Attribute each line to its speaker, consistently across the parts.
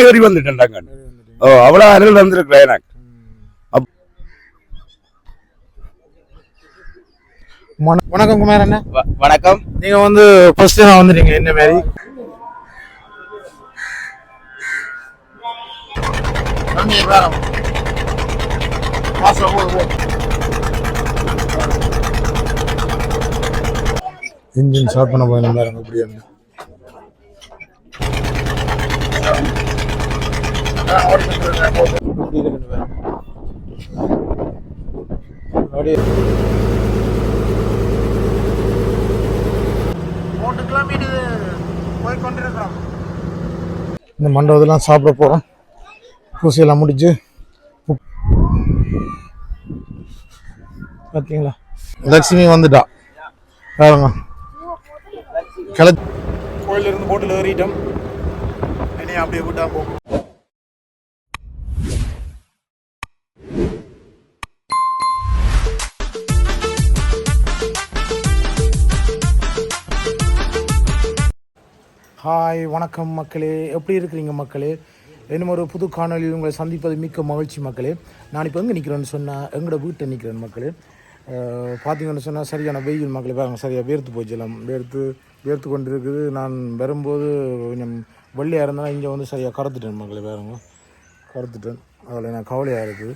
Speaker 1: ஏறி வந்துட்டேன்டாங்க ஓ அவ்வளோ அருள் வந்திருக்கிறேன் எனக்கு
Speaker 2: வண- வணக்கம் குமார் அண்ணா
Speaker 3: வ- வணக்கம்
Speaker 2: நீங்க வந்து ஃபர்ஸ்ட் டைம் வந்துட்டீங்க என்ன மாதிரி இன்ஜின் ஸ்டார்ட் பண்ண போயிருந்தா பாருங்க இப்படி இருந்து இப்படி இருக்குன்னு பாருங்க. அப்படியே மூன்று கிலோமீட்டர் இந்த மண்டபத்தெல்லாம் சாப்பிட போகிறோம் பூசையெல்லாம் முடிச்சு பார்த்தீங்களா லட்சுமி வந்துட்டா. பாருங்க. கிள கோயிலிருந்து போட்டில் ஏறிட்டோம். இனி அப்படியே விட்டா போகும். ஹாய் வணக்கம் மக்களே. எப்படி இருக்கிறீங்க மக்களே? இன்னும் ஒரு புது காணொலியில் உங்களை சந்திப்பது மிக்க மகிழ்ச்சி மக்களே. நான் இப்போ எங்கே நிற்கிறேன்னு சொன்னால் எங்களோட வீட்டை நிற்கிறேன் மக்களே. பார்த்தீங்கன்னு சொன்னால் சரியான வெயில் மக்களே. பாருங்க சரியாக வேர்த்து போச்சலாம் வேர்த்து வேர்த்து கொண்டு இருக்குது நான் வரும்போது கொஞ்சம் வெள்ளையாக இருந்தால் இங்கே வந்து சரியாக கறத்துட்டேன் மக்களே பாருங்க. கறத்துட்டேன் அதில் நான் கவலையாக இருக்குது.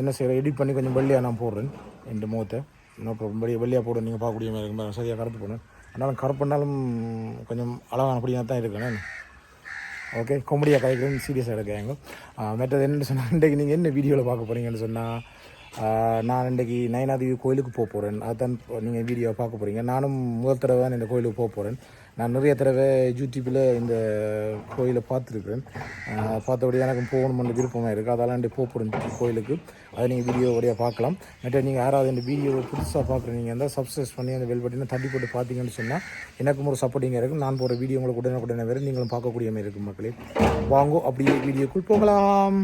Speaker 2: என்ன செய்கிறேன் எடிட் பண்ணி கொஞ்சம் வெள்ளையாக நான் போடுறேன். ரெண்டு முகத்தை. நோ ப்ராப்ளம் வெளியே வெள்ளையாக போடுறேன் நீங்கள் பார்க்கக்கூடிய மாதிரி இருக்கும் சரியாக கறத்து போனேன் ஆனாலும் கருப்புனாலும் கொஞ்சம் அழகான படியாக தான் இருக்கணும் ஓகே கொமெடியாக கதைக்கிறேன் சீரியஸாக இருக்காங்க மற்றது என்னென்னு சொன்னால் இன்றைக்கு நீங்கள் என்ன வீடியோவில் பார்க்க போகிறீங்கன்னு சொன்னால் நான் இன்றைக்கி நயனாதேவி கோயிலுக்கு போக போகிறேன் அதுதான் நீங்கள் வீடியோ பார்க்க போகிறீங்க நானும் முதல் தடவை தான் இந்த கோயிலுக்கு போக போகிறேன் நான் நிறைய தடவை யூடியூப்பில் இந்த கோயிலை பார்த்துருக்குறேன். ஆஹ் பார்த்தபடி எனக்கு போகணும்னு விருப்பமாக இருக்குது அதெல்லாம் போகப்படும் கோயிலுக்கு. அதை நீங்கள் வீடியோ வழியாக பார்க்கலாம். மற்ற நீங்கள் யாராவது இந்த வீடியோவை புதுசாக பார்க்குறீங்க இருந்தால் சப்ஸ்கிரைப் பண்ணி அந்த வெல் பட்டினை தட்டி போட்டு பார்த்தீங்கன்னு சொன்னால் எனக்கும் ஒரு சப்போர்ட்டிங்காக இருக்கும். நான் போகிற வீடியோ உங்களுக்கு உடனே உடனே வேறு நீங்களும் பார்க்கக்கூடிய மாதிரி இருக்கும் மக்களே. வாங்கோ அப்படியே வீடியோக்குள் போகலாம்.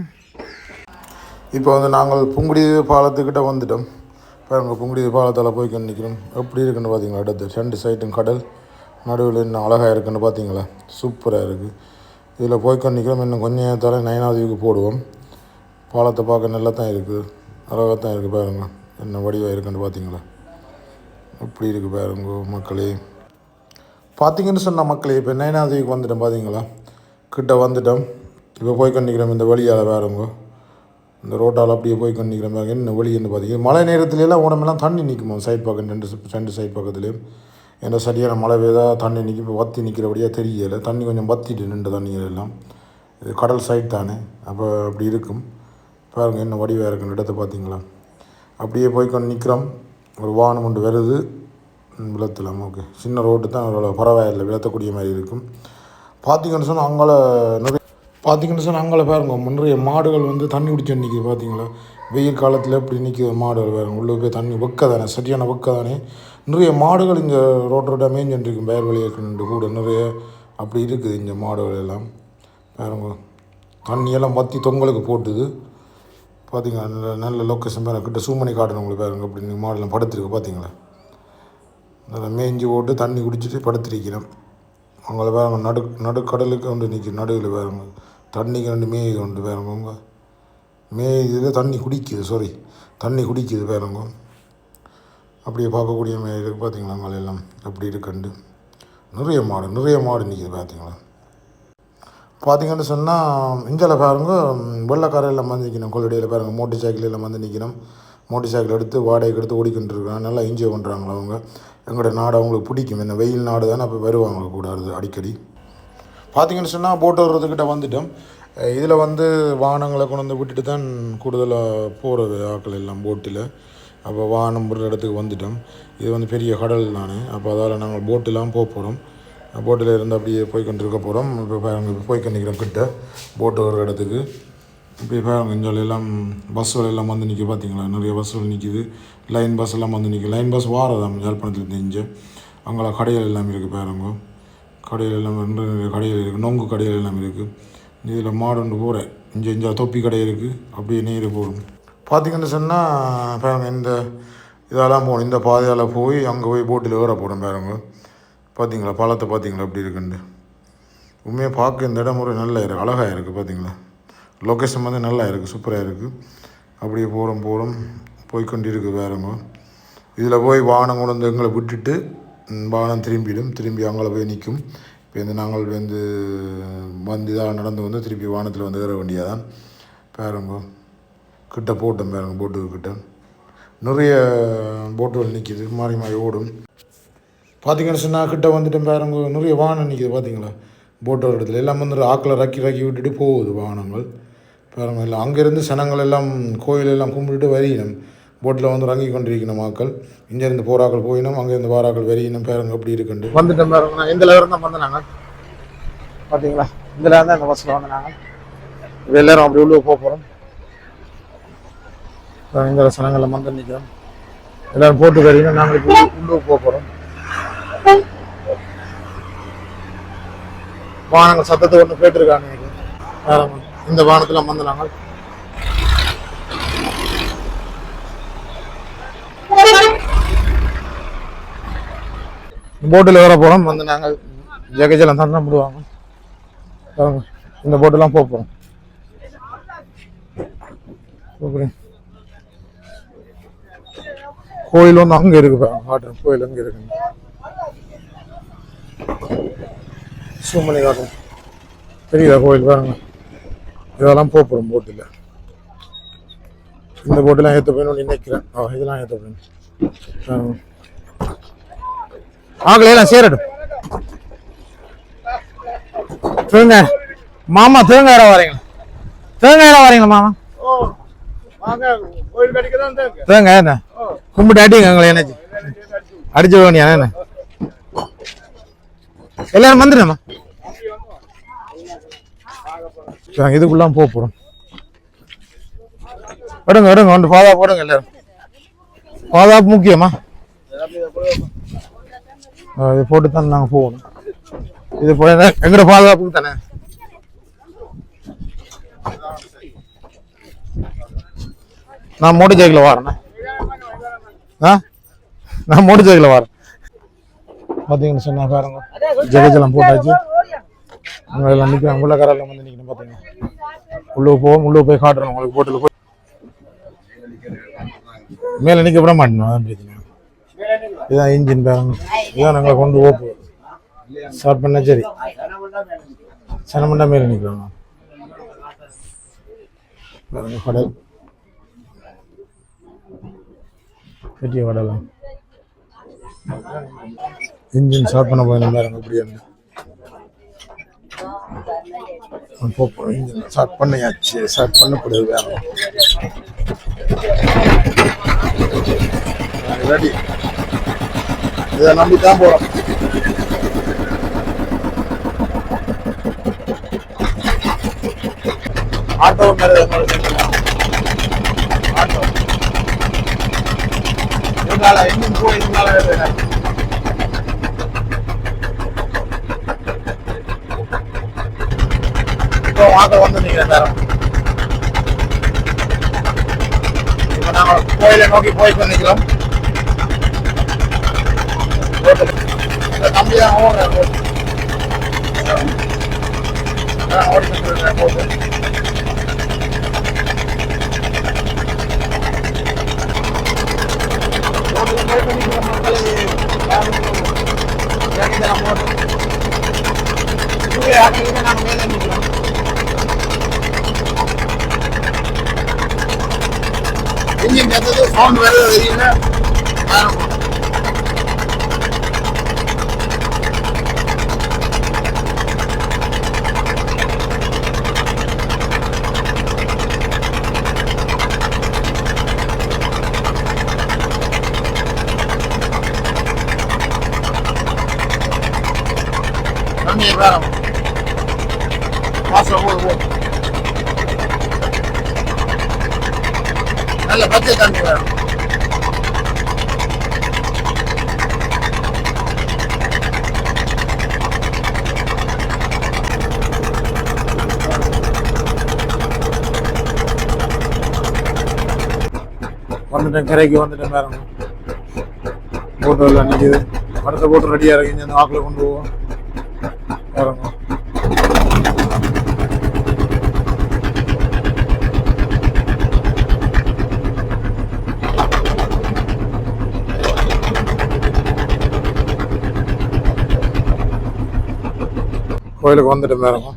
Speaker 2: இப்போ வந்து நாங்கள் புங்குடி பாலத்துக்கிட்ட வந்துட்டோம். பாருங்க புங்குடி பாலத்தால் போய் நிற்கிறோம் எப்படி இருக்குன்னு பார்த்தீங்களா அடுத்து ரெண்டு சைட்டும் கடல். நடுவில் இன்னும் அழகாக இருக்குன்னு பார்த்தீங்களா? சூப்பராக இருக்குது இதில் போய் நிற்கிறோம். இன்னும் கொஞ்சம் நேரத்தால் நயனாவது வியூக்கு போடுவோம். பாலத்தை பார்க்க நல்லா தான் இருக்குது அழகாக தான் இருக்குது பாருங்க. என்ன வடிவாக இருக்குன்னு பார்த்தீங்களா? எப்படி இருக்குது பாருங்க மக்களே. பார்த்தீங்கன்னு சொன்ன மக்களே இப்போ நயனாதேவிக்கு வந்துட்டோம் பார்த்தீங்களா? கிட்ட வந்துட்டோம். இப்போ போய் இந்த வழியால் பாருங்க. இந்த ரோட்டால் அப்படியே போய் கொண்டிருக்கிற பாருங்க. என்ன வழின்னு பார்த்தீங்கன்னா மழை நேரத்துலலாம் உடம்பெல்லாம் தண்ணி நிற்குமா? சைட் பக்கம் ரெண்டு ரெண்டு சைட் பக்கத்துலேயும். ஏன்னா சரியான மழை பெய்தா தண்ணி நிற்கி இப்போ வத்தி நிற்கிறபடியாக தெரியலை. தண்ணி கொஞ்சம் வத்திட்டு நின்று தண்ணிகள் எல்லாம். இது கடல் சைட் தானே. அப்போ அப்படி இருக்கும். பாருங்க என்ன வடிவாக இருக்குன்னு இடத்த பார்த்தீங்களா அப்படியே போய் கொண்டு நிற்கிறோம் ஒரு வானம் ஒன்று வருது. விளத்தலாம் ஓகே. சின்ன ரோட்டு தான் அவ்வளோ பரவாயில்லை. விளத்தக்கூடிய மாதிரி இருக்கும். பார்த்தீங்கன்னு சொன்னால் அங்கால நிறைய பார்த்தீங்கன்னு சொன்னால் அங்கால பாருங்க முன்னைய மாடுகள் வந்து தண்ணி குடிச்சு நிற்கிது பார்த்தீங்களா வெயில் காலத்தில் எப்படி நிற்கிது மாடுகள் பாருங்க. உள்ளே போய் தண்ணி வெக்க தானே சரியான வெக்க தானே நிறைய மாடுகள் இங்கே ரோட்டோட ரோட்டாக இருக்கும் பேர் வழியாக கூட நிறைய அப்படி இருக்குது இந்த மாடுகள் எல்லாம். பாருங்க தண்ணியெல்லாம் பற்றி தொங்கலுக்கு போட்டுது. பார்த்தீங்களா நல்ல நல்ல லொக்கேஷன் பாருங்க. கிட்ட சூமணி காட்டணும் உங்களுக்கு பாருங்க. அப்படி மாடெல்லாம் படுத்துருக்கு பார்த்தீங்களா நல்லா மேய்ஞ்சி போட்டு தண்ணி குடிச்சிட்டு படுத்திருக்கிறேன் அவங்கள பாருங்க நடு நடுக்கடலுக்கு வந்து நிற்கிது நடுவில் பாருங்க தண்ணிக்கு ரெண்டு மேயுது கொண்டு பாருங்க. உங்க தண்ணி குடிக்குது சாரி தண்ணி குடிக்குது பாருங்க. அப்படியே பார்க்கக்கூடிய மாதிரி இருக்குது பார்த்தீங்களா மலையெல்லாம் எல்லாம்? அப்படி இருக்கண்டு நிறைய மாடு நிறைய மாடு நிற்கிது பார்த்தீங்களா? பார்த்தீங்கன்னு சொன்னால் இந்தியாவில் பாருங்க வெள்ளக்கார வந்து நிற்கணும் கொள்ளடியில் பாருங்க மோட்டர் சைக்கிள் எல்லாம் வந்து நிற்கணும் மோட்டர் சைக்கிள் எடுத்து வாடகைக்கு எடுத்து ஓடிக்கிட்டு இருக்காங்க. நல்லா என்ஜாய் பண்ணுறாங்களா அவங்க? எங்களோட நாடு அவங்களுக்கு பிடிக்கும். இந்த வெயில் நாடு தானே அப்போ வருவாங்க கூடாது அடிக்கடி. பார்த்தீங்கன்னு சொன்னால் போட்டு வர்றதுக்கிட்ட வந்துட்டோம். இதில் வந்து வாகனங்களை கொண்டு வந்து விட்டுட்டு தான் கூடுதலாக போகிறது ஆக்கள் எல்லாம் போட்டில் அப்போ வானம் விடுற இடத்துக்கு வந்துட்டோம். இது வந்து பெரிய கடல் தானே. அப்போ அதால் நாங்கள் போட்டெலாம் போக போகிறோம் போட்டில் இருந்து அப்படியே போய் போகிறோம் இப்போ பாருங்க இப்போ போய் கிட்ட. போட்டு வர்ற இடத்துக்கு. இப்போ பாருங்க இங்கே எல்லாம் பஸ்ஸுகள் எல்லாம் வந்து நிற்க பார்த்தீங்களா நிறைய பஸ்ஸுகள் நிற்கிது லைன் பஸ் எல்லாம் வந்து நிற்கிது லைன் பஸ் வாரதாம் யாழ்ப்பாணத்துலேருந்து இங்கே அங்கே கடைகள் எல்லாம் இருக்குது பாருங்க. கடைகள் எல்லாம் நிறைய கடைகள் இருக்குது நொங்கு கடைகள் எல்லாம் இருக்குது இதில் மாடு ஒன்று போகிறேன் இங்கே இங்கே தொப்பி கடை இருக்குது அப்படியே நேரு போகும் பார்த்தீங்கன்னு சொன்னால் பாருங்க இந்த இதெல்லாம் போகணும் இந்த பாதையால் போய் அங்கே போய் போட்டில் ஏற போடும் பாருங்க. பார்த்தீங்களா பாலத்தை பார்த்தீங்களா எப்படி இருக்குன்னு
Speaker 3: உண்மையாக பார்க்க இந்த இடம் ஒரு நல்ல இருக்குது அழகாக இருக்குது பார்த்தீங்களா லொக்கேஷன் வந்து நல்லா இருக்குது சூப்பராக இருக்குது அப்படியே போகிறோம் போகிறோம் போய்க்கொண்டு இருக்கு வேறங்க இதில் போய் வாகனம் கொண்டு வந்து எங்களை விட்டுட்டு வானம் வாகனம் திரும்பிடும். திரும்பி அங்கே போய் நிற்கும் இப்போ வந்து நாங்கள் வந்து வந்து இதாக நடந்து வந்து திருப்பி வாகனத்தில் வந்து ஏற வேண்டியதான் பாருங்க. கிட்ட போட்டோம் பாருங்கள் போட்டு கிட்ட. நிறைய போட்டுகள் நிற்கிது மாறி மாறி ஓடும். பார்த்தீங்கன்னு சொன்னால் கிட்ட வந்துட்டு பாருங்க நிறைய வாகனம் நிற்கிது பார்த்தீங்களா போட்டோட இடத்துல. எல்லாம் வந்து ஆக்கில் ரக்கி ரக்கி விட்டுட்டு போகுது வாகனங்கள் பாருங்க எல்லாம் அங்கேருந்து சனங்கள் எல்லாம் கோயில் எல்லாம் கும்பிட்டுட்டு வரையினம். போட்டில் வந்து இறங்கி கொண்டிருக்கணும் மக்கள். இங்கேருந்து போராக்கள் போயினும் அங்கேருந்து வாராக்கள் வரையினும் பாருங்க அப்படி இருக்குண்டு
Speaker 2: வந்துட்டோம் பாருங்க இந்த லெவலில் தான் வந்தேன் நாங்கள் பார்த்தீங்களா இந்த லெவல் தான் இந்த பஸ்ஸில் வந்து நாங்கள் எல்லாரும் அப்படி உள்ளே போக போகிறோம் இந்த சனங்களில் மந்த நிற்கிறோம். எல்லாரும் போட்டு வரையினா நாங்கள் இப்போ உள்ளூர் போக போகிறோம் வானங்கள் சத்தத்தை ஒன்று கேட்டிருக்காங்க இந்த வானத்தில் வந்து நாங்கள். போட்டில் வர போகிறோம் வந்து நாங்கள் ஜெகஜலம் தான் விடுவாங்க இந்த போட்டெல்லாம் போக போகிறோம் கோயில் ஒன்று அங்கே இருக்கு காட்டுறேன் கோயில் அங்கே இருக்கு. சூமணி காட்டுறேன் தெரியுதா கோயில் பாருங்க? இதெல்லாம் போக போகிறோம் போட்டில். இந்த போட்டெல்லாம் ஏற்ற போயணும் நினைக்கிறேன். இதெல்லாம் ஏற்ற போயணும். ஆகலாம் சேரட்டும். தேங்காய் மாமா தேங்காய் வரீங்களா தேங்காய் இடம் வரீங்களா மாமா? தேங்காய் என்ன? கும்பிட்டு அடிங்க எங்களை என்னச்சு அடிச்சு வேணியா என்ன? எல்லாரும் வந்துடுமா இதுக்குள்ளாம் போக போறோம். விடுங்க விடுங்க ஒன்று பாதுகாப்பு போடுங்க எல்லாரும். பாதுகாப்பு முக்கியமா? இது போட்டு தான் நாங்கள் போகணும். இது போய் எங்கட பாதுகாப்புக்கு தானே? நான் மோடி சைக்கிள் வரேண்ணே. ஆ? நான் மோடி சைக்கிள் வரேன். பார்த்தீங்கன்னு சொன்னா பாருங்க. ஜெகஜலம் போட்டாச்சு. அங்கே எல்லாம் நிற்கிறேன் உள்ள கரையில் வந்து நிற்கணும் பார்த்தீங்க உள்ளே போவோம் உள்ளே போய் காட்டுறோம். உங்களுக்கு போட்டில் போய். மேலே நிற்க விட மாட்டேன் அதான் பிரச்சனை. இதான் இன்ஜின் பாருங்க. இதான் நாங்கள் கொண்டு ஓப்பு ஸ்டார்ட் பண்ணால் சரி. சனமண்டா மேலே நிற்கிறோம் பாருங்க கடல். பெரிய கடலாம் இன்ஜின் ஸ்டார்ட் பண்ண போய் பாருங்க இப்படி இருந்து இன்ஜின் ஸ்டார்ட் பண்ணியாச்சு. ஸ்டார்ட் பண்ணப்படுது வேற. ரெடி இதை நம்பி தான் போறோம். ஆட்டோ மேல இதனால இன்னும் போய் இதனால இப்போ ஆட்டோ வந்து நீங்க நேரம் இப்போ நாங்கள் கோயிலை நோக்கி போய் பண்ணிக்கிறோம் தம்பி தான் ஓடுறேன் ஓடிட்டு போட்டு இன்ஜின் கத்தது சவுண்ட் வருது தெரியல தண்ணி வேற மாசம் போது போது நல்ல பச்சை தண்ணி வேணும் வந்துட்டேன் கரைக்கு வந்துட்டேன் வேற போட்டோ எல்லாம் நிற்கிது அடுத்த போட்டு ரெடியாக இருக்கு இந்த வாக்கில் கொண்டு போவோம் பாருங்க கோயிலுக்கு வந்துட்டு பாருங்க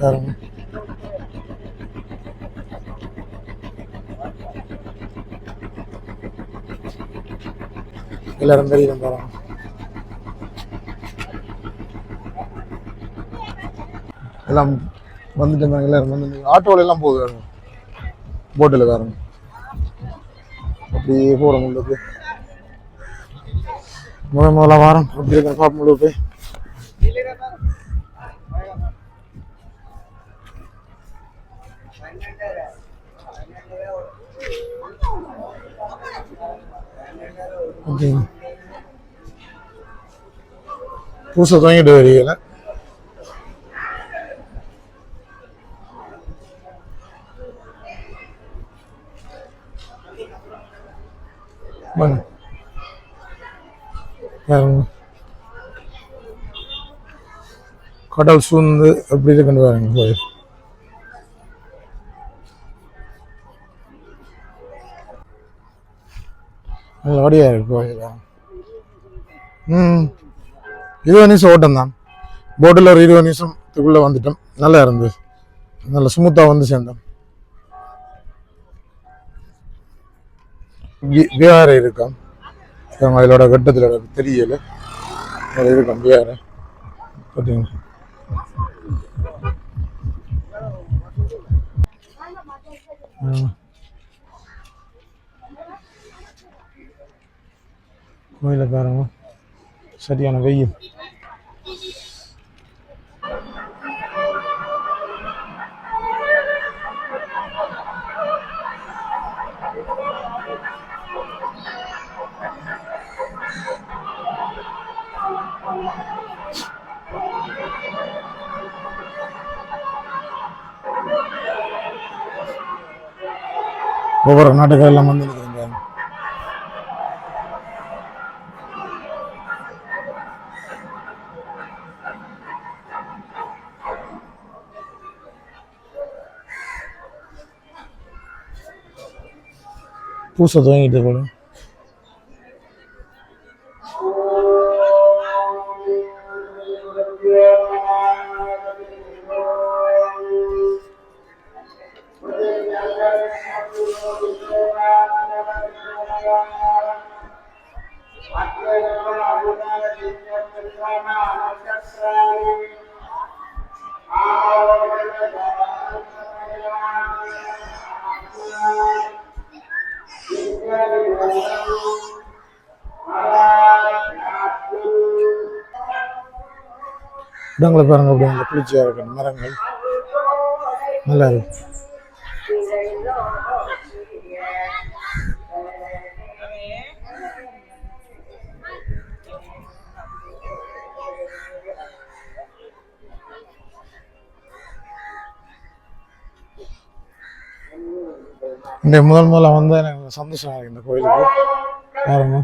Speaker 2: பாருங்க எல்லாரும் தெரியும் பாருங்க எல்லாம் வந்துட்டு இருந்தாங்க எல்லாரும் வந்து ஆட்டோல எல்லாம் போகுது. போட்டில் பாருங்க அப்படியே போகிறோம் உங்களுக்கு முதல் முதல்ல வாரம் அப்படி இருக்க பாப்போம் உங்களுக்கு போய் ஓகே பூசை தூங்கிட்டு வரீங்களா பாருங்க கடல் சூழ்ந்து எப்படி இருக்குன்னு பாருங்க கோயில் நல்லபடியா இருக்கு கோயில் ம் இருபது நிமிஷம் ஓட்டம் தான் போட்டில் ஒரு இருபது நிமிஷத்துக்குள்ளே வந்துட்டோம். நல்லா இருந்தது. நல்ல ஸ்மூத்தாக வந்து சேர்ந்தோம். வி- விகாரை இருக்கும் அவங்க அதோட கட்டத்தில் எனக்கு தெரியலை. அது இருக்கும் விகாரை பார்த்தீங்க கோயிலை பாருங்க. சரியான வெயில். ஒவ்வொரு நாட்டுக்காரெல்லாம் வந்து நிற்கிறாங்க. பூசை துவங்கிட்டு போல இடங்களை பாருங்க அப்படி அந்த குளிர்ச்சியாக இருக்கு மரங்கள் நல்லா இருக்கு இந்த முதல் முதல்ல வந்து எனக்கு சந்தோஷம் இருக்கு இந்த கோயிலுக்கு. பாருங்க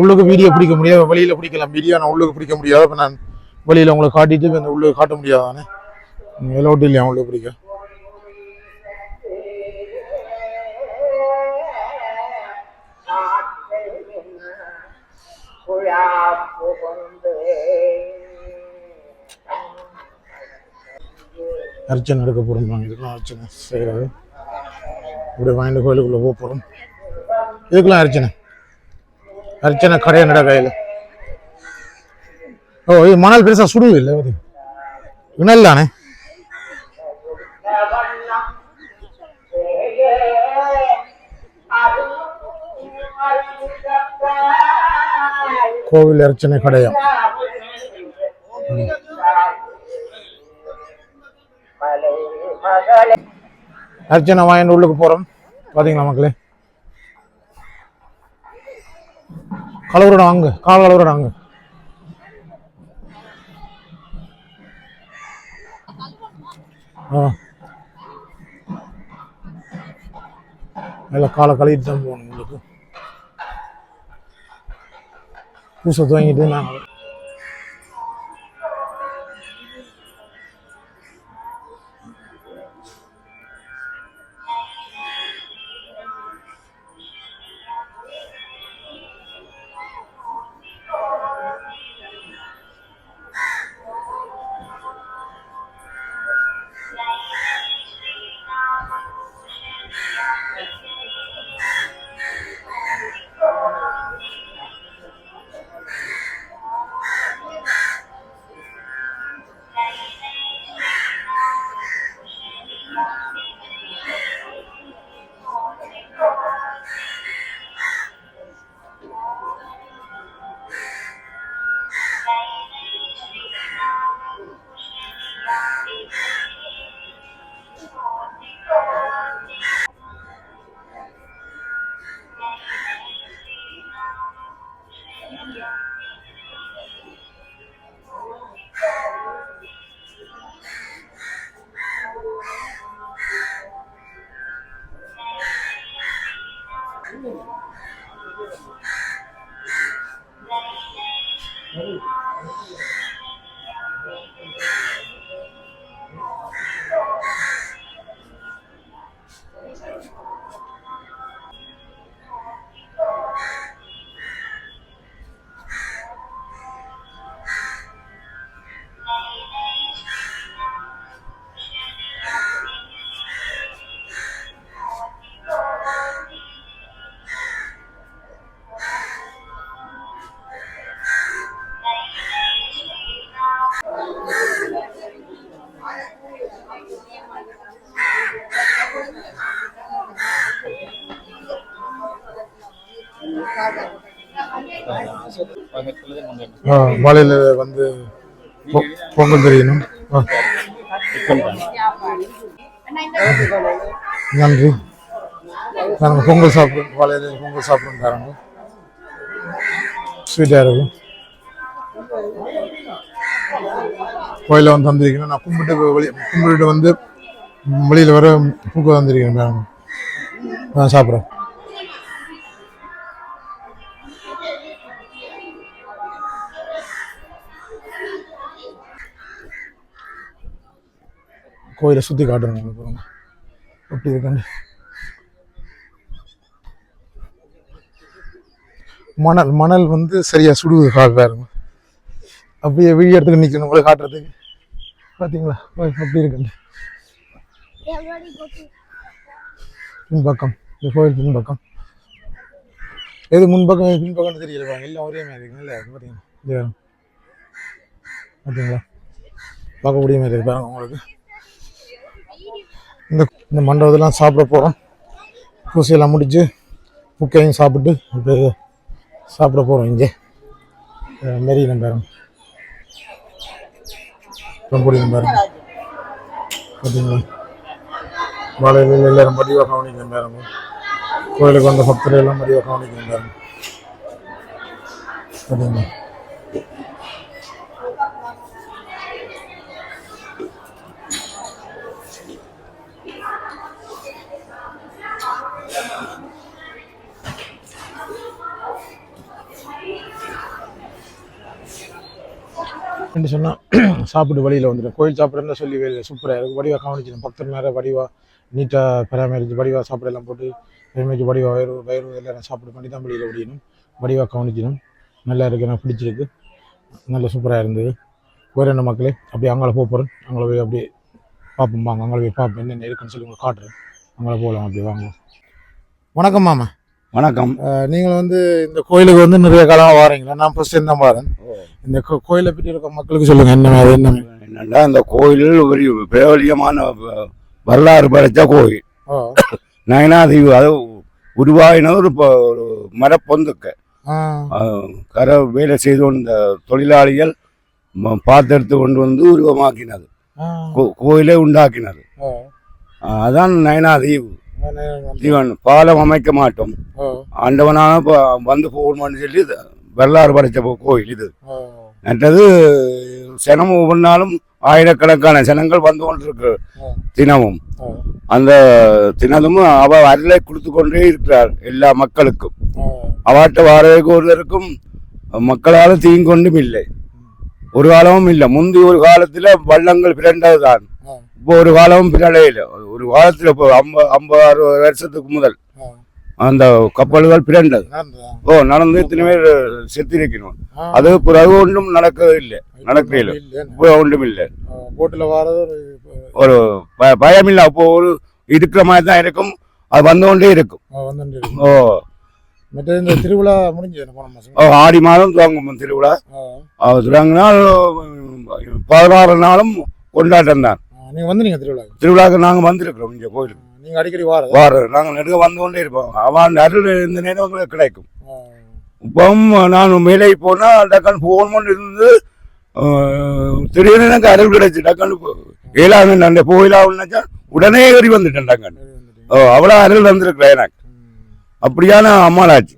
Speaker 2: உள்ளுக்கு வீடியோ பிடிக்க முடியாது வெளியில் பிடிக்கலாம். வீடியோ நான் உள்ளுக்கு பிடிக்க முடியாது. இப்போ நான் வெளியில் உங்களை காட்டிட்டு இந்த உள்ளுக்கு காட்ட முடியாதானே? எலோட்டு இல்லையா உள்ளுக்கு பிடிக்க? அர்ச்சனை எடுக்க போகிறோம் நாங்கள் இதுக்கெல்லாம் அர்ச்சனை செய்கிறது இப்படி வாங்கிட்டு கோயிலுக்குள்ளே போக போகிறோம் இதுக்கெல்லாம் அர்ச்சனை. அர்ச்சனை கடைய நட கையில். ஓ இது மணல் பெருசாக சுடுவு இல்லை அது இணல் தானே? கோவில் அர்ச்சனை கடையம் அர்ச்சனை வாங்கிட்டு உள்ளுக்கு போறோம். பாத்தீங்களா மக்களே? கலவரோட வாங்க கால கலவரோட வாங்க ஆ. நல்லா காலை கழுவிட்டு தான் போகணும் உங்களுக்கு. பூசை துவங்கிட்டு நாங்கள் மலையில் வந்து பொங்கல் தெரியணும் ஆ. நன்றி. நாங்கள் பொங்கல் சாப்பிடுறோம் மலையில் பொங்கல் சாப்பிடுறோம் தராங்க ஸ்வீட்டாக இருக்கும் கோயிலில் வந்து வந்திருக்கணும் நான் கும்பிட்டு வெளியே கும்பிட்டு வந்து வெளியில் வர பூக்க வந்திருக்கேன் பாருங்க. நான் சாப்பிட்றேன் கோயிலை சுற்றி காட்டுறேன் உங்களுக்கு பாருங்க. எப்படி இருக்குன்னு. மணல் மணல் வந்து சரியாக சுடுவது கால் பாருங்க. அப்படியே வீடியோ எடுத்துக்க நிற்கணும் உங்களை காட்டுறதுக்கு. பார்த்தீங்களா அப்படி எப்படி பின்பக்கம். இந்த கோயில் பின்பக்கம். எது முன்பக்கம் பின்பக்கம்னு தெரியல பாருங்க. எல்லாம் ஒரே மாதிரி இருக்குங்க இல்லை பார்த்தீங்கன்னா ஓகேங்களா? பார்க்க பார்த்தீங்களா பார்க்கக்கூடிய மாதிரி பாருங்க உங்களுக்கு. இந்த இந்த மண்டபத்தெல்லாம் சாப்பிட போகிறோம் பூசையெல்லாம் முடிச்சு புக்கையும் சாப்பிட்டு இப்போ சாப்பிட போகிறோம் இங்கே. மெரியினம் பாருங்க. ரொம்ப பிடிக்கும் பாருங்க. பார்த்தீங்களா? வாழையில எல்லாரும் மதிவாக கவனிக்கணும் பாருங்க. கோயிலுக்கு வந்த பக்தர்கள் எல்லாம் மதிவாக கவனிக்கணும் பாருங்க. பார்த்தீங்களா? அப்படின்னு சொன்னால் சாப்பிட்டு வழியில் வந்துடும். கோயில் சாப்பிட்றதுல சொல்லி சூப்பராக இருக்கும் வடிவாக கவனிச்சிடும் பக்தர் நேரம் வடிவாக நீட்டாக பராமரித்து வடிவாக சாப்பிடலாம் போட்டு பெருமைக்கு வடிவாக வயிறு வயிறு எல்லாம் சாப்பிட்டு பண்ணி தான் வெளியில் ஒடியணும் வடிவாக கவனிச்சிடும் நல்லா இருக்கு. எனக்கு பிடிச்சிருக்கு. நல்ல சூப்பராக இருந்தது. வேறு என்ன மக்களே? அப்படியே அங்கே போக போகிறேன் அங்கே போய் அப்படியே பார்ப்போம் வாங்க. அங்கே போய் பார்ப்போம் என்னென்ன இருக்குன்னு சொல்லி உங்களுக்கு காட்டுறேன். அங்கே போகலாம் அப்படியே வாங்க. வணக்கம் மாமா.
Speaker 1: வணக்கம்.
Speaker 2: நீங்கள் வந்து இந்த கோயிலுக்கு வந்து நிறைய காலமாக வாரீங்களா? நான் ஃபர்ஸ்ட் தான் வரேன். இந்த கோயிலை பற்றி இருக்க மக்களுக்கு சொல்லுங்கள் என்ன மாதிரி என்ன.
Speaker 1: என்னண்டா இந்த கோயில் ஒரு பிரபலியமான வரலாறு படைத்த கோயில். நயனாதீவு அது உருவாயின ஒரு ப- ஒரு மரப்பொந்துக்க. கரை வேலை செய்து கொண்ட தொழிலாளிகள் பார்த்தெடுத்து கொண்டு வந்து உருவமாக்கினது. கோ- கோயிலை உண்டாக்கினது. அஹ், அதான் நயனாதீவு. தீவன் பாலம் அமைக்க மாட்டோம். ப- வந்து போகணும்னு சொல்லி வரலாறு படைத்த கோயில் இது. மற்றது சனம் ஒவ்வொரு நாளும் ஆயிரக்கணக்கான ஜனங்கள் வந்து கொண்டிருக்கு தினமும். அந்த தினமும் அவ அருளை கொடுத்து கொண்டே இருக்கிறார் எல்லா மக்களுக்கும். அவாட்ட வாரதுக்கு ஒருவருக்கும் மக்களால் தீங்கொண்டும் இல்லை. ஒரு காலமும் இல்லை. முந்தி ஒரு காலத்துல வள்ளங்கள் பிறண்டதுதான்
Speaker 2: ஓ
Speaker 1: இப்போ ஒரு காலமும் பிறடே இல்லை ஒரு காலத்துல இப்போ ஐம்பது ஐம்பது அறுபது வருஷத்துக்கு முதல் அந்த கப்பல்கள் பிறண்டது ஓ நடந்து இத்தனை பேர் செத்திருக்கணும். அது பிறகு ஒன்றும் நடக்கவே இல்லை. இல்ல. இப்போ ஒன்றும் இல்லை.
Speaker 2: போட்டில் வாரது ஒரு
Speaker 1: பயம் இல்லை அப்போ ஒரு இருக்கிற மாதிரி தான் இருக்கும். அது வந்து கொண்டே இருக்கும். ஓ.
Speaker 2: மற்ற இந்த திருவிழா முடிஞ்சது போன மாதம்
Speaker 1: ஆடி மாதம் துவங்கும் திருவிழா. அது தொடங்கினால் பதினாறு நாளும் கொண்டாட்டம் தான்.
Speaker 2: நீங்கள் வந்து நீங்கள் திருவிழாவுக்கு
Speaker 1: திருவிழாக்கு நாங்கள் வந்திருக்கிறோம் இங்கே கோயிலுக்கு.
Speaker 2: நீங்கள் அடிக்கடி வாரது?
Speaker 1: வார நாங்கள் நெடுக வந்து கொண்டே இருப்போம். அவன் அருள் இந்த நேரங்களுக்கு கிடைக்கும். இப்பவும் நான் மேலே போனால் டக்கான் பண்ணி இருந்து திடீர்னு எனக்கு அருள் கிடைச்சு டக்கான் ஏழாவது அந்த போயிலாவுன்னாச்சா உடனே ஏறி வந்துட்டேன் டக்கான் ஓ அவ்வளோ அருள் வந்திருக்கிறேன் எனக்கு. அப்படியான அம்மாளாச்சு.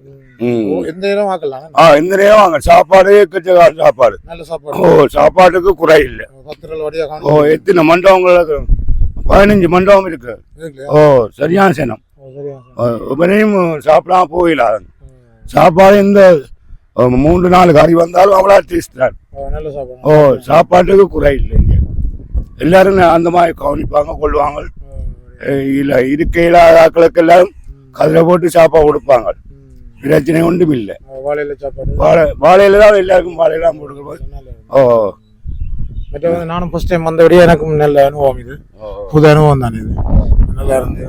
Speaker 2: எந்த நேரம் வாக்கலாம்
Speaker 1: ஆ இந்த நேரம் வாங்க? சாப்பாடு எக்கச்சக்க சாப்பாடு.
Speaker 2: நல்ல சாப்பாடு.
Speaker 1: ஓ சாப்பாட்டுக்கு குறை இல்லை. ஓ எத்தனை மண்டபங்களுக்கு? பதினஞ்சு மண்டபம் இருக்கு. ஓ சரியான சனம். இவனையும் சாப்பிடாம போயிடலாம் சாப்பாடு இந்த மூன்று நாலு கறி வந்தாலும் அவ்வளோ டேஸ்ட் தான்.
Speaker 2: நல்ல சாப்பாடு.
Speaker 1: ஓ சாப்பாட்டுக்கு குறை இல்லை இங்கே. எல்லாரும் அந்த மாதிரி கவனிப்பாங்க கொள்வாங்க. இல்லை இருக்க இல்லாத ஆட்களுக்கு கதிரை போட்டு சாப்பாடு கொடுப்பாங்க. பிரச்சனை ஒன்றும் இல்லை
Speaker 2: வாழையில சாப்பாடு?
Speaker 1: வாழை வாழையில தான் எல்லாருக்கும் வாழையெல்லாம் கொடுக்கும்போது ஓ.
Speaker 2: மற்ற நானும் ஃபர்ஸ்ட் டைம் வந்தபடியே எனக்கும் நல்ல அனுபவம் இது. புது அனுபவம் தான் இது. நல்லா இருந்து.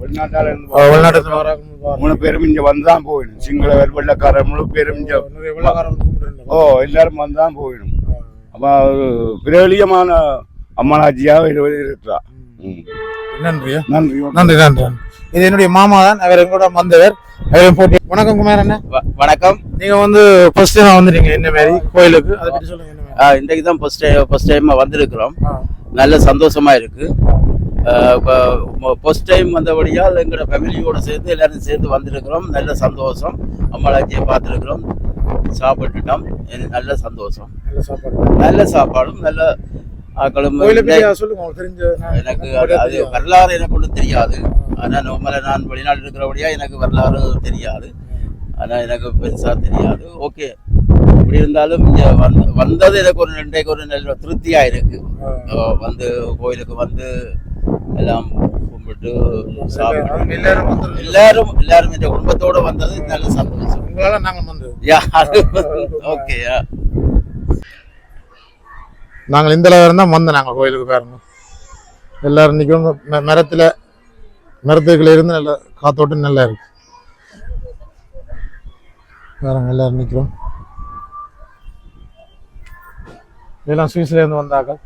Speaker 1: வெளிநாட்டால
Speaker 2: வெளிநாட்டு
Speaker 1: மூணு பேரும் இங்க வந்துதான் போயிடும் சிங்களவர் வெள்ளக்காரர் முழு பேரும் இங்க ஓ எல்லாரும் வந்துதான் போயிடும் அப்ப பிரபலியமான அம்மனாட்சியாக இருக்கிறா ம்.
Speaker 2: நன்றியா?
Speaker 1: நன்றி
Speaker 2: நன்றி நன்றி. இது என்னுடைய மாமா தான் அவர் எங்கூட வந்தவர். அவரையும் போட்டி வணக்கம் குமார் அண்ணா.
Speaker 4: வணக்கம்.
Speaker 2: நீங்க வந்து ஃபர்ஸ்ட் டைம் வந்துட்டீங்க என்ன மாதிரி கோயிலுக்கு. அதை பற்றி சொல்லுங்க
Speaker 4: இன்றைக்கு தான் ஃபர்ஸ்ட் டைம் ஃபர்ஸ்ட் டைம் வந்திருக்கிறோம். நல்ல சந்தோஷமா இருக்கு. ஃபர்ஸ்ட் டைம் வந்தபடியால் எங்களோட ஃபேமிலியோட சேர்ந்து எல்லாரும் சேர்ந்து வந்திருக்கிறோம். நல்ல சந்தோஷம். அம்மளாச்சியை பார்த்துருக்கிறோம். சாப்பிட்டுட்டோம். நல்ல சந்தோஷம்.
Speaker 2: நல்ல சாப்பாடு.
Speaker 4: நல்ல சாப்பாடும் நல்ல ஆக்களும் எனக்கு அது வரலாறு எனக்கு ஒன்றும் தெரியாது. ஆனால் நம்மள நான் வெளிநாடு இருக்கிறபடியா எனக்கு வரலாறு தெரியாது. ஆனால் எனக்கு பெருசாக தெரியாது. ஓகே. இப்படி இருந்தாலும் இங்கே வந்து வந்தது எனக்கு ஒரு இன்றைக்கு ஒரு நல்ல திருப்தியாக இருக்கு. அஹ் வந்து கோயிலுக்கு வந்து எல்லாம் கும்பிட்டு சாப்பிட்டு
Speaker 2: எல்லாரும்
Speaker 4: எல்லாரும் எல்லாரும் இந்த குடும்பத்தோட வந்தது நல்ல சந்தோஷம்.
Speaker 2: உங்களால நாங்கள் வந்து
Speaker 4: யா ஓகே
Speaker 2: நாங்கள் இந்த அளவு தான் வந்தோம் நாங்கள் கோயிலுக்கு பாருங்க எல்லாரும் நிற்கிறோம் ம- மரத்துல மரத்துக்குள்ள இருந்து நல்ல காத்தோட்டம் நல்லா இருக்கு. பாருங்க எல்லாரும் நிற்கிறோம் இதெல்லாம் சுவிஸ்ல இருந்து வந்தாக்க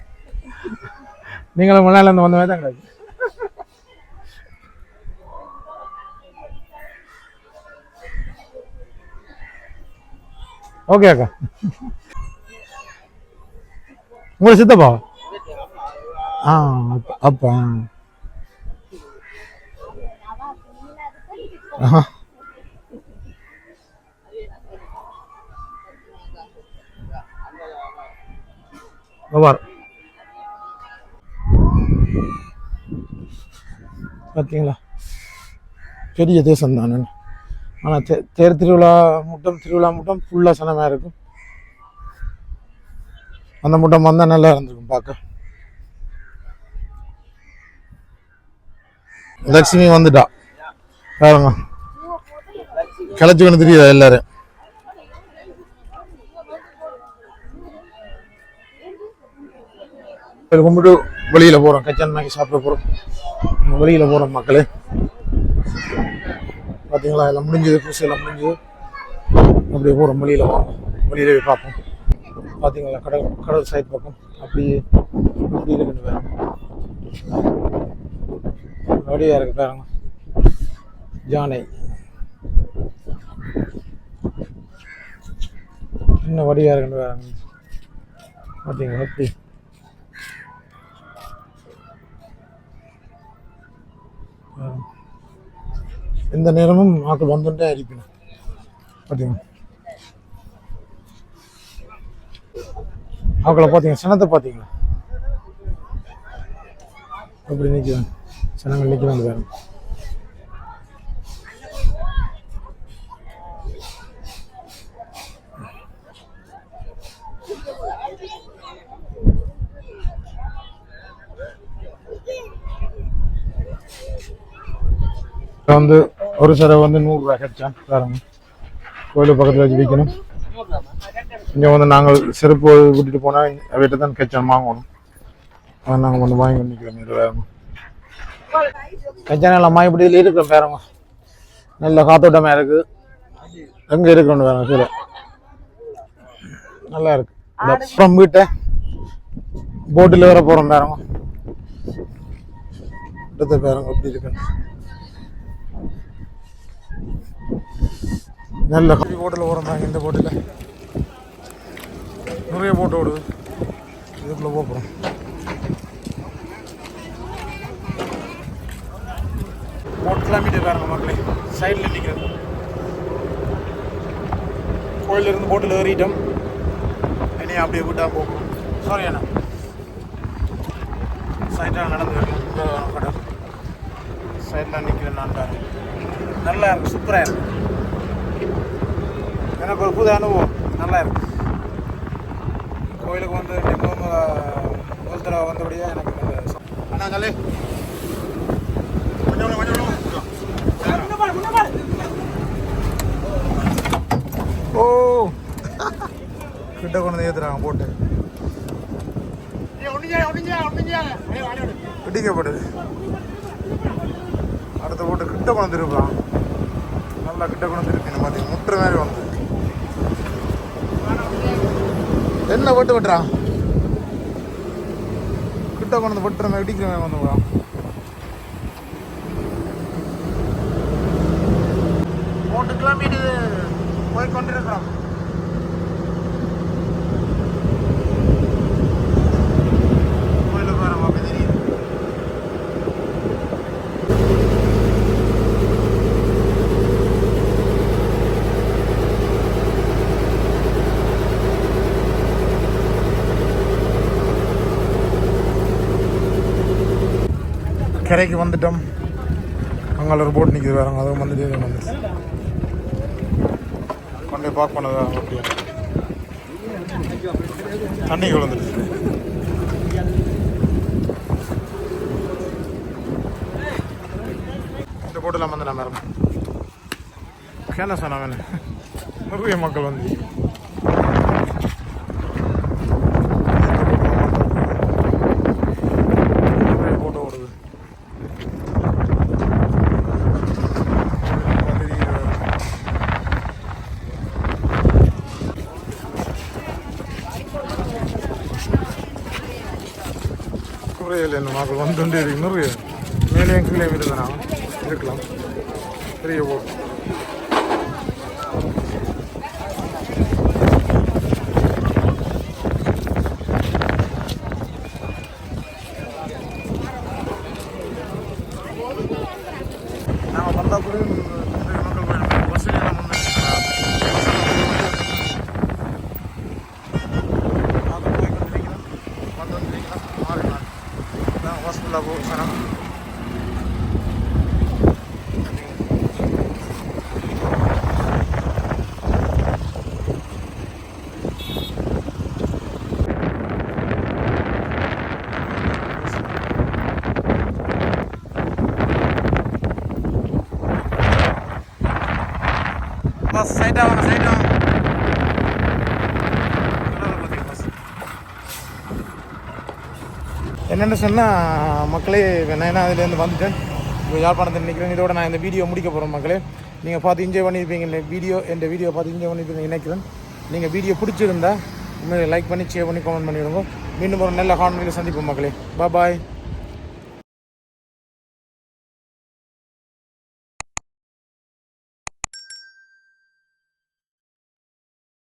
Speaker 2: நீங்களும் மலையில இருந்து வந்த தான் கிடையாது ஓகே அக்கா. உங்களை சித்தப்பா? ஆ அப்பா அப்பா ஆஹா. பார் பார்த்தீங்களா பெரிய தேசம் தான் ஆனால் தே தேர் திருவிழா மூட்டம் திருவிழா மூட்டம் ஃபுல்லாக சனமாக இருக்கும். அந்த முட்டம் வந்தால் நல்லா இருந்திருக்கும் பார்க்க. லட்சுமி வந்துட்டா. பாருங்க. கிளச்சிக்கணும் தெரியுதா எல்லாரும்? சரி, கும்பிட்டு வெளியில போறோம். கச்சான் மேக்கி சாப்பிட போறோம். வெளியில போறோம் மக்களே. பாத்தீங்களா? எல்லாம் முடிஞ்சது புதுசு எல்லாம் முடிஞ்சது. அப்படியே போறோம் வெளியில போறோம். வெளியில போய் பார்ப்போம். பாத்தீங்களா? கடல் கடல் சைட் பக்கம். அப்படியே அப்படி கொண்டு பாருங்க அப்படியே இருக்கு பாருங்க. ஜானை என்ன வடிவா இருக்குன்னு பாருங்க. பார்த்தீங்களா எப்படி? எந்த நேரமும் ஆக்கள் வந்துட்டே இருப்பினும் பார்த்தீங்களா ஆக்களை பார்த்தீங்க சனத்தை பார்த்தீங்களா அப்படி நிற்கிறாங்க சனங்கள் நிற்கிறாங்க வேறு இப்போ வந்து ஒரு சிறை வந்து நூறுரூவா கிடைச்சான் பாருங்க. கோயில் பக்கத்தில் வச்சு விற்கணும் இங்கே வந்து நாங்கள் செருப்பு கூட்டிட்டு போனால் அவர்கிட்ட தான் கச்சான் வாங்கணும். அதை நாங்கள் வந்து வாங்கி நிற்கிறோம் இது வேறுங்க கச்சான் எல்லாம் இப்படி இதில் இருக்கிறோம் பேரங்க. நல்ல காத்தோட்டமாக இருக்குது எங்கே இருக்கணும் வேற கீழே. நல்லா இருக்கு. அப்புறம் வீட்டை போட்டில் வர போகிறோம் பேரங்க. இடத்த பேரங்க அப்படி இருக்குன்னு. நல்ல போட்டில் ஓடுறாங்க இந்த போட்டில் நிறைய போட்டு ஓடுது. இதுக்குள்ளே போகிறோம் போட் கிலோமீட்டர் பாருங்க மக்களே. சைடில் நிற்கிறது கோயிலிருந்து போட்டில் ஏறிட்டோம். இனி அப்படியே விட்டா போகும் சாரி அண்ணா. சைட்டாக நடந்து கடல் சைடில் நிற்கிறேன் நான் நல்லா இருக்கு. சூப்பராக இருக்கு. எனக்கு ஒரு புது அனுபவம். நல்லா இருக்கு கோயிலுக்கு வந்து இன்னைக்கு முதல் முதல் தடவை வந்தபடியாக எனக்கு நல்ல அண்ணா கலே கொஞ்சம் கொஞ்சம் ஓ. கிட்ட கொண்டு ஏத்துறாங்க போட்டு. இடிக்கப்படுது அடுத்த போட்டு கிட்ட கொண்டு இருப்பான் நல்லா கிட்ட கொண்டு வந்துருக்கு மாதிரி முட்டுற மாதிரி வந்து. என்ன போட்டு விட்டுறான் கிட்ட கொண்டு வந்து விட்டுற வந்து போகிறான் மூன்று கிலோமீட்டர் போய் கொண்டிருக்கிறோம் கரைக்கு வந்துட்டோம். அங்கே ஒரு போட் நிற்கிது வேறு அதுவும் வந்துட்டு வந்து வந்துச்சு. கொண்டு போய் பார்க் பண்ணது வேற அப்படியே. தண்ணிக்கு விழுந்துருச்சு. இந்த போட்டெல்லாம் வந்து நான் மேடம் என்ன? சொன்னாங்க நிறைய மக்கள் வந்து நிறைய போட்டோ ஓடுது குறையில் என்ன மக்கள் வந்து இருக்கு நிறைய மேலே கீழே விடுதுனா இருக்கலாம். சரி போட்டு வந்தா கூட நிறைய மக்கள் போயிருக்கோம் பஸ்ஸில் எல்லாம் வந்து நாங்கள் போய் கொண்டிருக்கிறோம் வந்து கொண்டிருக்கிறோம் மாறி மாறி நாங்கள் ஹாஸ்பிட்டலாக போகிறோம் பஸ் சைட்டாக வாங்க சைட்டாக என்னென்னு சொன்னால் மக்களே நான் என்ன அதுலேருந்து வந்துட்டேன். இப்போ யாழ்ப்பாணத்தில் நிற்கிறேன் இதோட நான் இந்த வீடியோ முடிக்க போகிறேன் மக்களே. நீங்கள் பார்த்து என்ஜாய் பண்ணியிருப்பீங்க இந்த வீடியோ எந்த வீடியோ பார்த்து என்ஜாய் பண்ணியிருப்பீங்க நினைக்கிறேன். நீங்கள் வீடியோ பிடிச்சிருந்தா உண்மையிலே லைக் பண்ணி ஷேர் பண்ணி கமெண்ட் பண்ணிவிடுங்க மீண்டும் ஒரு நல்ல காணொலியில் சந்திப்போம் மக்களே. பாய்